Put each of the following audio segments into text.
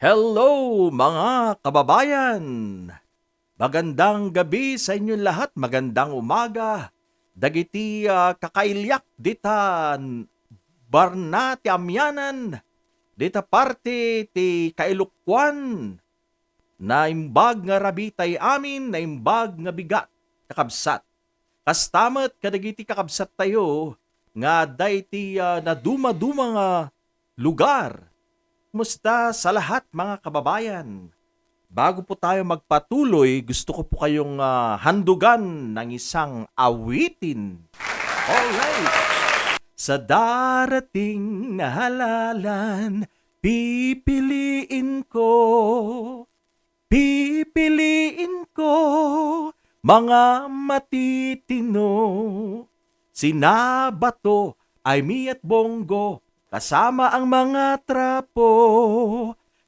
Hello mga kababayan! Magandang gabi sa inyong lahat, magandang umaga. Dagiti ah, kakailyak ditan barna ti amyanan. Dita parte ti kailukwan. Na imbag nga rabitay amin, na imbag nga bigat kakabsat. Kastamat kadagiti kakabsat tayo nga day ti ah, naduma-duma nga lugar Kumusta sa lahat mga kababayan? Bago po tayo magpatuloy, gusto ko po kayong ah, handugan ng isang awitin. Alright! Sa darating na halalan, pipiliin ko, pipiliin ko, mga matitino. Sinabato ay mi at bongo, kasama ang mga trapo.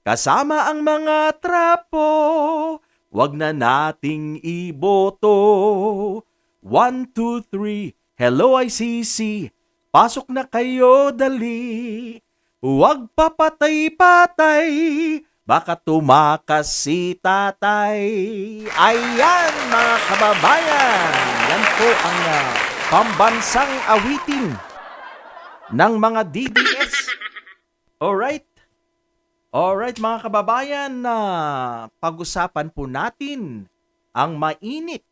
Kasama ang mga trapo, wag na nating iboto. One, two, three, hello ICC, pasok na kayo dali. Huwag papatay-patay, baka tumakas si tatay. Ayan mga kababayan, yan po ang ah, pambansang awitin ng mga DDS. Alright? Alright mga kababayan, na pag-usapan po natin ang mainit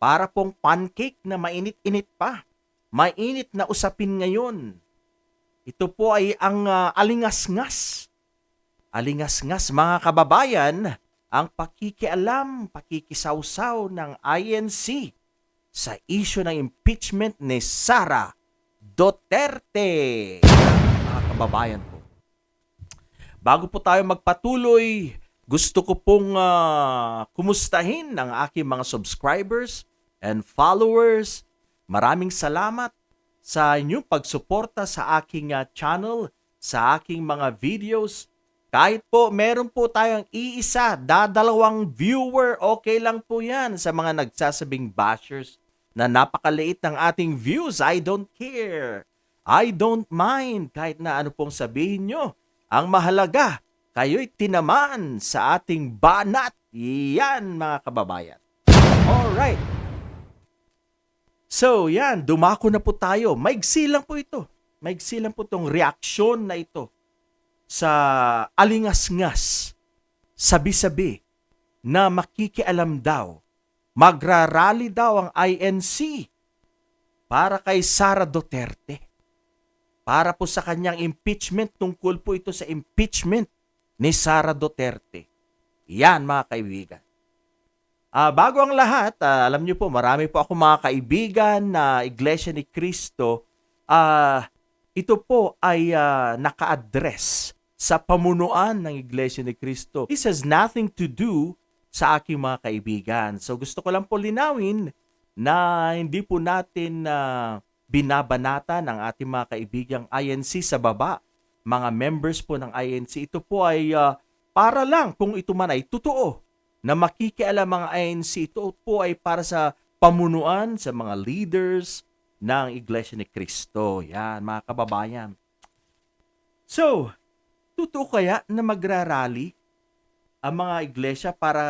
para pong pancake na mainit-init pa. Mainit na usapin ngayon. Ito po ay ang ah, alingas-ngas. Alingas-ngas mga kababayan, ang pakikialam, pakikisawsaw ng INC sa issue ng impeachment ni Sara Duterte. Mga kababayan po. Bago po tayo magpatuloy, gusto ko pong ah, kumustahin ang aking mga subscribers and followers. Maraming salamat sa inyong pagsuporta sa aking ah, channel, sa aking mga videos. Kahit po meron po tayong iisa, dadalawang viewer, okay lang po yan sa mga nagsasabing bashers na napakaliit ng ating views. I don't care. I don't mind kahit na ano pong sabihin nyo. Ang mahalaga, kayo'y tinamaan sa ating banat. Yan mga kababayan. Alright. So yan, dumako na po tayo. Maigsi lang po ito. Maigsi lang po itong reaksyon na ito sa alingas-ngas, sabi-sabi na makikialam daw magrarally daw ang INC para kay Sara Duterte. Para po sa kanyang impeachment, tungkol po ito sa impeachment ni Sara Duterte. Yan mga kaibigan. Ah, bago ang lahat, ah, alam niyo po, marami po ako mga kaibigan na Iglesia ni Cristo. Ah, ito po ay ah, naka-address sa pamunuan ng Iglesia ni Cristo. This has nothing to do sa aking mga kaibigan. So gusto ko lang po linawin na hindi po natin na binabanata ng ating mga kaibigang INC sa baba, mga members po ng INC. Ito po ay ah, para lang kung ito man ay totoo na makikialam mga INC. Ito po ay para sa pamunuan sa mga leaders ng Iglesia ni Cristo. Yan, mga kababayan. So, totoo kaya na magrarally ang mga iglesia para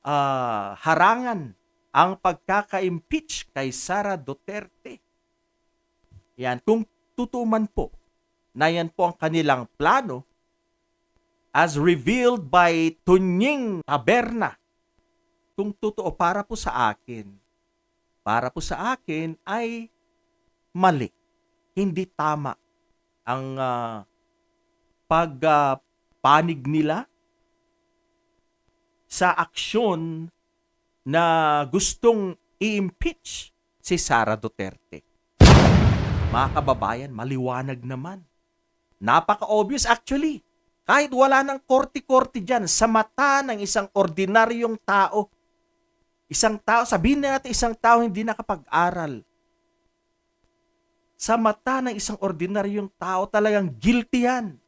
ah, harangan ang pagkaka-impeach kay Sara Duterte. Yan, kung totoo man po na yan po ang kanilang plano as revealed by Tunying Taberna. Kung totoo para po sa akin, para po sa akin ay mali. Hindi tama ang ah, pagpanig nila sa aksyon na gustong i-impeach si Sara Duterte. Mga kababayan, maliwanag naman. Napaka-obvious actually. Kahit wala ng korte-korte dyan, sa mata ng isang ordinaryong tao, isang tao, sabihin na natin isang tao hindi nakapag-aral, sa mata ng isang ordinaryong tao, talagang guilty yan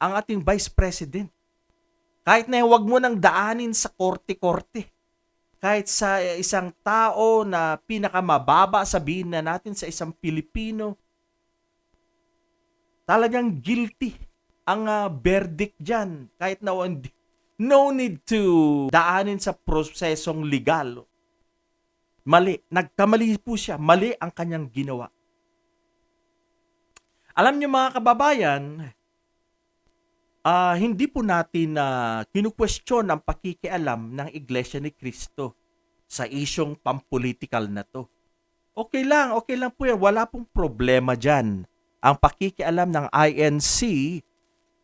ang ating Vice President. Kahit na huwag mo nang daanin sa korte-korte. Kahit sa isang tao na pinakamababa, sabihin na natin sa isang Pilipino, talagang guilty ang ah, verdict dyan. Kahit na hindi, no need to daanin sa prosesong legal. Mali. Nagkamali po siya. Mali ang kanyang ginawa. Alam niyo mga kababayan, ah hindi po natin na kinu-question ang pakikialam ng Iglesia ni Cristo sa isyong pampolitikal na to. Okay lang, okay lang po yan. Wala pong problema dyan. Ang pakikialam ng INC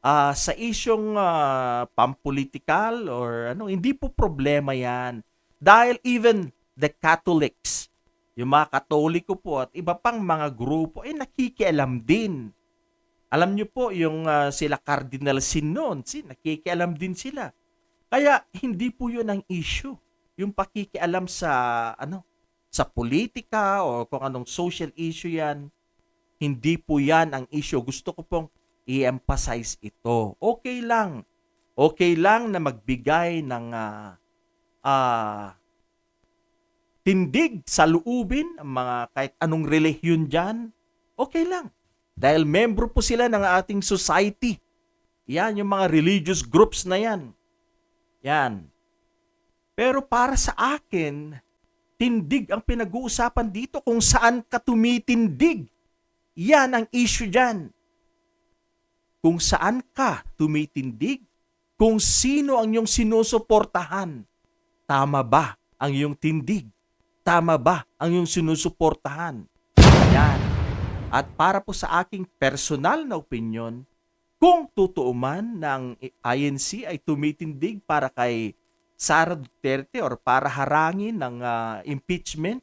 ah, sa isyong ah, pampolitikal or ano, hindi po problema yan. Dahil even the Catholics, yung mga Katoliko po at iba pang mga grupo, eh nakikialam din. Alam niyo po, yung ah, sila Cardinal Sin si, nakikialam din sila. Kaya hindi po yun ang issue. Yung pakikialam sa ano sa politika o kung anong social issue yan, hindi po yan ang issue. Gusto ko pong i-emphasize ito. Okay lang. Okay lang na magbigay ng ah, ah, tindig sa luubin mga kahit anong relihiyon dyan. Okay lang. Dahil membro po sila ng ating society. Yan, yung mga religious groups na yan. Yan. Pero para sa akin, tindig ang pinag-uusapan dito kung saan ka tumitindig. Yan ang issue dyan. Kung saan ka tumitindig, kung sino ang iyong sinusuportahan. Tama ba ang iyong tindig? Tama ba ang iyong sinusuportahan? At para po sa aking personal na opinion, kung totoo man ng INC ay tumitindig para kay Sara Duterte or para harangin ng ah, impeachment,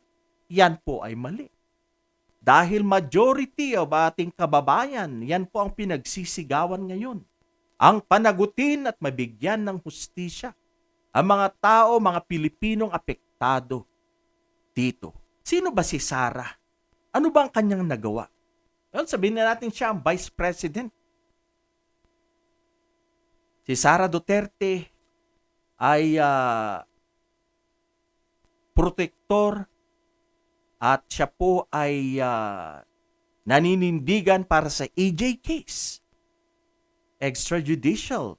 yan po ay mali. Dahil majority of ating kababayan, yan po ang pinagsisigawan ngayon. Ang panagutin at mabigyan ng hustisya ang mga tao, mga Pilipinong apektado dito. Sino ba si Sara? Ano ba ang kanyang nagawa? Well, sabihin na natin siya ang Vice President. Si Sara Duterte ay ah, protektor at siya po ay ah, naninindigan para sa EJ case. Extrajudicial.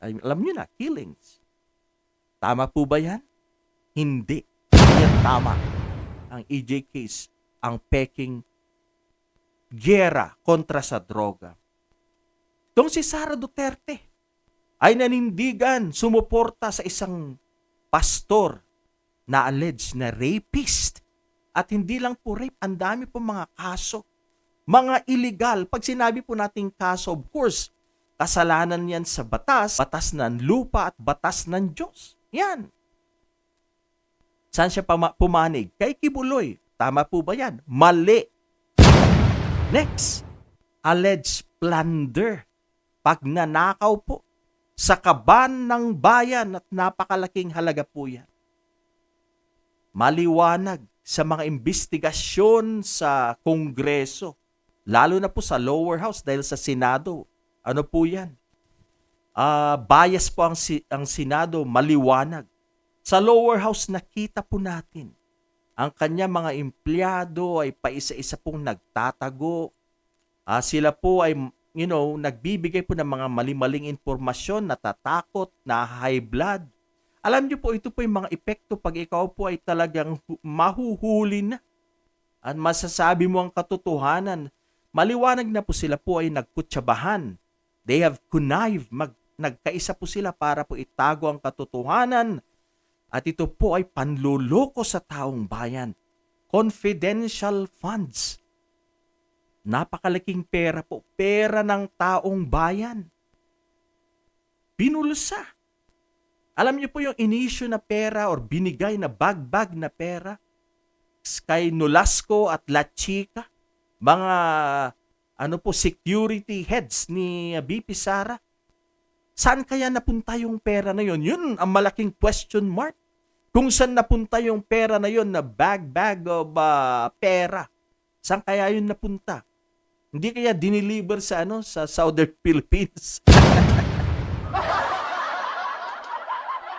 Ay, alam niyo na, killings. Tama po ba yan? Hindi. Yan tama. Ang EJ case, ang peking gera kontra sa droga. Itong si Sara Duterte ay nanindigan, sumuporta sa isang pastor na alleged na rapist. At hindi lang po rape, ang dami po mga kaso. Mga illegal. Pag sinabi po nating kaso, of course, kasalanan yan sa batas, batas ng lupa at batas ng Diyos. Yan. Saan siya pumanig? Kay Kibuloy. Tama po ba yan? Mali. Next, alleged plunder. Pag nanakaw po sa kaban ng bayan at napakalaking halaga po yan. Maliwanag sa mga investigasyon sa Kongreso, lalo na po sa lower house dahil sa Senado. Ano po yan? Ah, bias po ang, ang Senado, maliwanag. Sa lower house, nakita po natin ang kanya mga empleyado ay paisa-isa pong nagtatago. Ah, sila po ay, you know, nagbibigay po ng mga mali-maling impormasyon, natatakot, na high blood. Alam niyo po, ito po yung mga epekto pag ikaw po ay talagang hu- mahuhuli na at masasabi mo ang katotohanan. Maliwanag na po sila po ay nagkutsabahan. They have connived. Mag, nagkaisa po sila para po itago ang katotohanan. At ito po ay panluloko sa taong bayan. Confidential funds. Napakalaking pera po. Pera ng taong bayan. Pinulsa. Alam niyo po yung inisyo na pera or binigay na bag-bag na pera kay Nolasco at La Chica, mga ano po security heads ni BP Sara. Saan kaya napunta yung pera na yon? Yun ang malaking question mark. Kung saan napunta yung pera na yon na bag-bag of ah, pera. Saan kaya yun napunta? Hindi kaya diniliver sa ano sa Southern Philippines.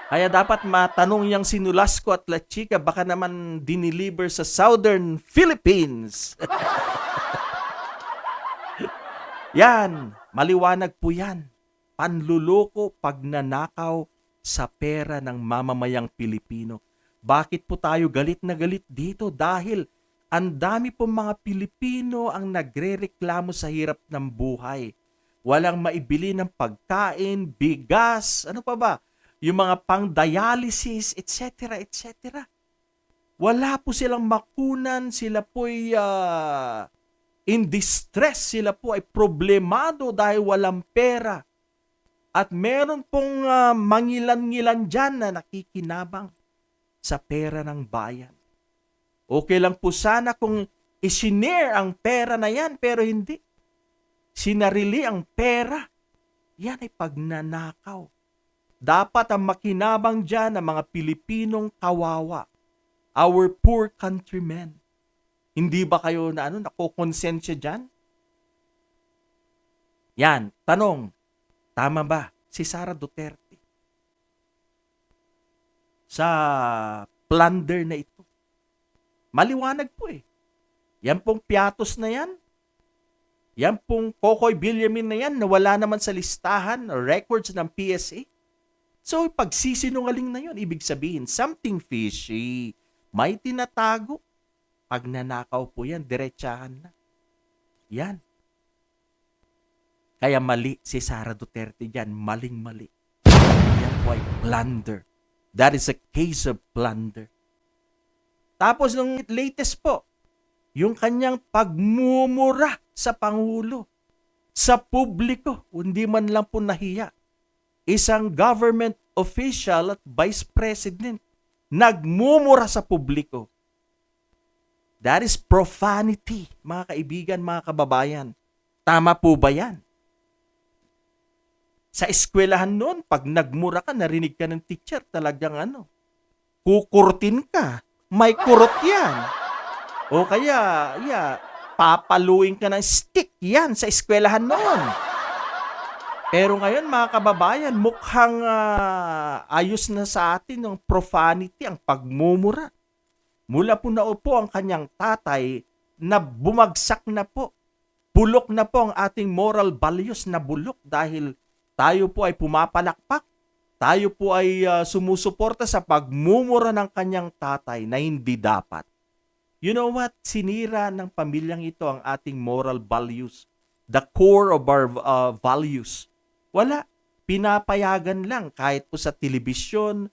Kaya dapat matanong yang sinulas ko at La Chica baka naman diniliver sa Southern Philippines. Yan, Maliwanag po yan. Panluloko, pagnanakaw sa pera ng mamamayang Pilipino. Bakit po tayo galit na galit dito? Dahil ang dami pong mga Pilipino ang nagrereklamo sa hirap ng buhay. Walang maibili ng pagkain, bigas, ano pa ba? Yung mga pang-dialysis, etc., etc. Wala po silang makunan, sila po'y ah, in distress, sila po ay problemado dahil walang pera. At meron pong ah, mangilan-ngilan dyan na nakikinabang sa pera ng bayan. Okay lang po sana kung isinare ang pera na yan, pero hindi. Sinarili ang pera. Yan ay pagnanakaw. Dapat ang makinabang dyan ng mga Pilipinong kawawa. Our poor countrymen. Hindi ba kayo na ano, nakokonsensya dyan? Yan, tanong, tama ba si Sara Duterte? Sa plunder na ito. Maliwanag po eh. Yan pong piatos na yan, yan pong Kokoy Billamin na yan na wala naman sa listahan or records ng PSA. So, pagsisinungaling na yun, ibig sabihin, something fishy. May tinatago. Pag nanakaw po yan, diretsahan na. Yan. Kaya mali si Sara Duterte dyan. Maling-mali. Yan po ay blunder. That is a case of blunder. Tapos nung latest po, yung kanyang pagmumura sa Pangulo, sa publiko, hindi man lang po nahiya. Isang government official at vice president nagmumura sa publiko. That is profanity, mga kaibigan, mga kababayan. Tama po ba yan? Sa eskwelahan noon, pag nagmura ka, narinig ka ng teacher, talagang ano, kukurtin ka. May kurot yan. O kaya, yeah, papaluin ka ng stick yan sa eskwelahan noon. Pero ngayon mga kababayan, mukhang ah, ayos na sa atin ng profanity, ang pagmumura. Mula po na upo ang kanyang tatay na bumagsak na po. Bulok na po ang ating moral values na bulok dahil tayo po ay pumapalakpak. Tayo po ay ah, sumusuporta sa pagmumura ng kanyang tatay na hindi dapat. You know what? Sinira ng pamilyang ito ang ating moral values. The core of our uh, values. Wala. Pinapayagan lang kahit po sa telebisyon,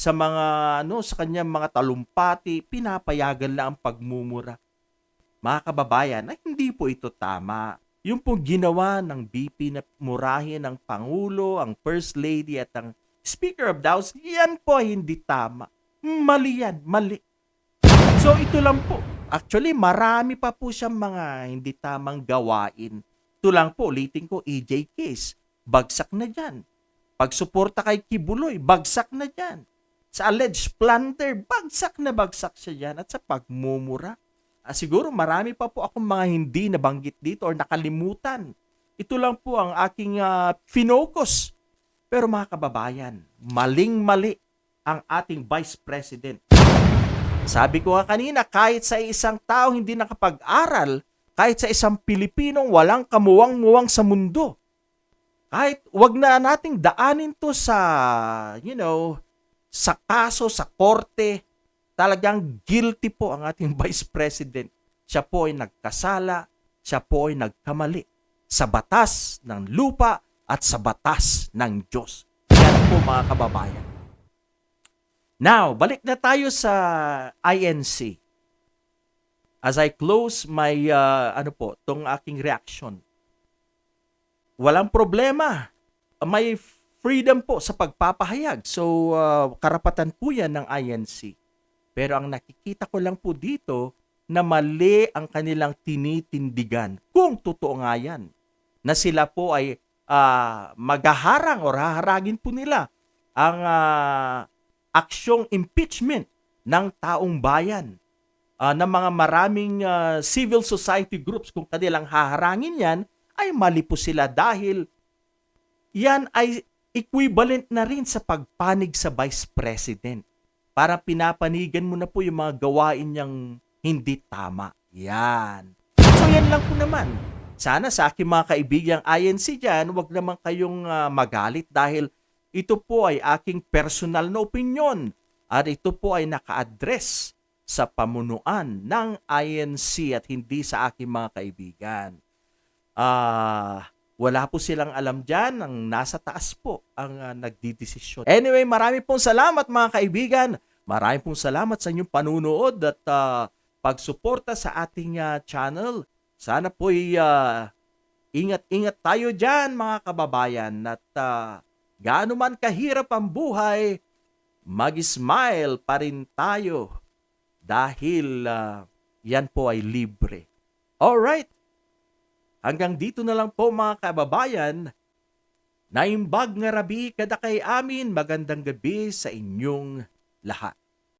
sa mga ano, sa kanyang mga talumpati, pinapayagan lang ang pagmumura. Mga kababayan, ay hindi po ito tama. Yung pong ginawa ng BP na murahin ang Pangulo, ang First Lady at ang Speaker of the House, yan po ay hindi tama. Mali yan, mali. So ito lang po. Actually, marami pa po siyang mga hindi tamang gawain. Ito lang po, ulitin ko, EJ case. Bagsak na dyan. Pagsuporta kay Kibuloy, bagsak na dyan. Sa alleged plunder, bagsak na bagsak siya dyan. At sa pagmumura, ah, siguro marami pa po akong mga hindi nabanggit dito or nakalimutan. Ito lang po ang aking ah, finocus. Pero mga kababayan, maling-mali ang ating Vice President. Sabi ko nga kanina, kahit sa isang tao hindi nakapag-aral, kahit sa isang Pilipinong walang kamuwang-muwang sa mundo, kahit wag na nating daanin to sa, you know, sa kaso, sa korte, talagang guilty po ang ating Vice President. Siya po ay nagkasala, siya po ay nagkamali sa batas ng lupa at sa batas ng Diyos. Yan po mga kababayan. Now, balik na tayo sa INC. As I close my, uh, ano po, tong aking reaction. Walang problema. May freedom po sa pagpapahayag. So, uh, karapatan po yan ng INC. Pero ang nakikita ko lang po dito na mali ang kanilang tinitindigan. Kung totoo nga yan. Na sila po ay uh, maghaharang o haharagin po nila ang uh, aksyong impeachment ng taong bayan uh, ng mga maraming uh, civil society groups kung kanilang haharangin yan ay mali po sila dahil yan ay equivalent na rin sa pagpanig sa vice president. Para pinapanigan mo na po yung mga gawain niyang hindi tama. Yan. So yan lang po naman. Sana sa aking mga kaibigang INC dyan, wag naman kayong ah, magalit dahil ito po ay aking personal na opinion at ito po ay naka-address sa pamunuan ng INC at hindi sa aking mga kaibigan. Ah, wala po silang alam dyan, ang nasa taas po ang ah, nagdidesisyon. Anyway, marami pong salamat mga kaibigan. Marami pong salamat sa inyong panunood at ah, pagsuporta sa ating ah, channel. Sana po ingat-ingat tayo dyan mga kababayan at ah, gaano man kahirap ang buhay, mag-smile pa rin tayo dahil ah, yan po ay libre. Alright, hanggang dito na lang po mga kababayan. Naimbag nga rabi kada kay amin, magandang gabi sa inyong lahat.